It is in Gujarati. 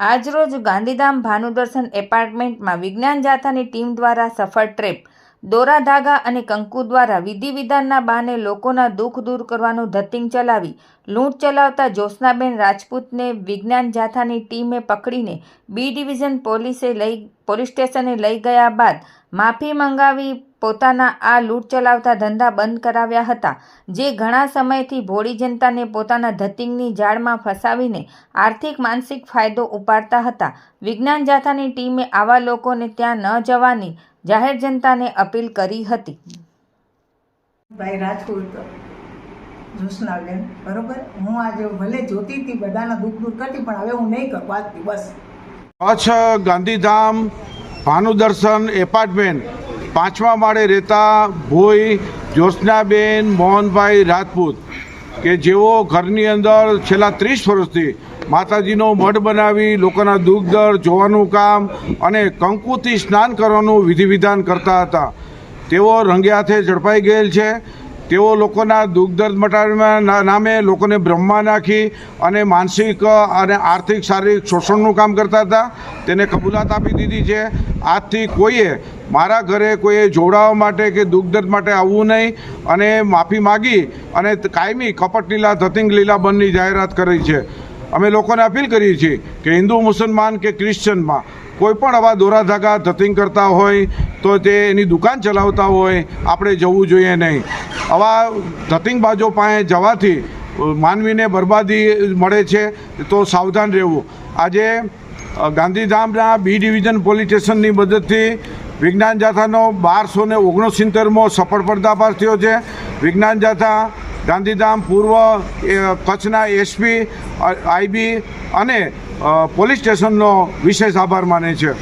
આજરોજ ગાંધીધામ ભાનુદર્શન એપાર્ટમેન્ટમાં વિજ્ઞાન જાથાની ટીમ દ્વારા સફળ ટ્રેપ. દોરા ધાગા અને કંકુ દ્વારા વિધિ વિધાનના બહાને લોકોના દુઃખ દૂર કરવાનું ધતિંગ ચલાવી, લૂંટ ચલાવતા જ્યોત્સનાબેન રાજપૂતને વિજ્ઞાન જાથાની ટીમે પકડીને બી ડિવિઝન પોલીસે લઈ, પોલીસ સ્ટેશને લઈ ગયા બાદ માફી મંગાવી પોતાના આ લૂંટ ચલાવતા ધંધા બંધ કરાવ્યા હતા જે ઘણા સમયથી ભોળી જનતાને પોતાના ધતિંગની જાળમાં ફસાવીને આર્થિક માનસિક ફાયદો ઉપાડતા હતા. વિજ્ઞાન જાથાની ટીમે આવા લોકોને ત્યાં ન જવાની જાહેર જનતાને અપીલ કરી હતી. ભાઈ રાજપૂત જોશનાબેન બરોબર? હું આજે ભલે જોતી હતી બધાના દુઃખ દૂર કરતી પણ હવે હું નહીં કરું આજથી બસ. કચ્છ ગાંધીધામ ભાનુદર્શન એપાર્ટમેન્ટ પાંચમા માળે રહેતા ભોઈ જ્યોત્સનાબેન, મોહનભાઈ રાજપૂત, કે જેઓ ઘરની અંદર છેલ્લા ત્રીસ વર્ષથી માતાજીનો મઢ બનાવી, લોકોના દુઃખ દર જોવાનું કામ અને કંકુથી સ્નાન કરવાનું વિધિ વિધાન કરતા હતા. તેઓ રંગે હાથે ઝડપાઈ ગયેલ છે. તેઓ લોકોના દુઃખ દર્દ મટાડવાના નામે લોકોને બ્રહ્મા નાખી અને માનસિક અને આર્થિક, શારીરિક શોષણનું કામ કરતા હતા. તેને કબૂલાત આપી દીધી છે. આજથી કોઈએ મારા ઘરે કોઈએ જોડાવા માટે કે દુઃખ દર્દ માટે આવવું નહીં અને માફી માગી અને કાયમી કપટ લીલા ધતિંગ લીલા બંધની જાહેરાત કરી છે. અમે લોકોને અપીલ કરીએ છીએ કે હિન્દુ, મુસલમાન કે ક્રિશ્ચનમાં કોઈ પણ આવા દોરાધાગા ધતિંગ કરતા હોય તો તે એની દુકાન ચલાવતા હોય, આપણે જવું જોઈએ નહીં. આવા ધતિંગબાજો પાસે જવાથી માનવીને બરબાદી મળે છે, તો સાવધાન રહેવું. આજે ગાંધીધામના બી ડિવિઝન પોલીસ સ્ટેશનની મદદથી વિજ્ઞાન જાથાનો બારસો ને ઓગણસિત્તેરમો સફળ પર્દાફાશ થયો છે. વિજ્ઞાન જાથા ગાંધીધામ પૂર્વ કચ્છના એસપી આઈબી અને પોલીસ સ્ટેશનનો વિશેષ આભાર માને છે.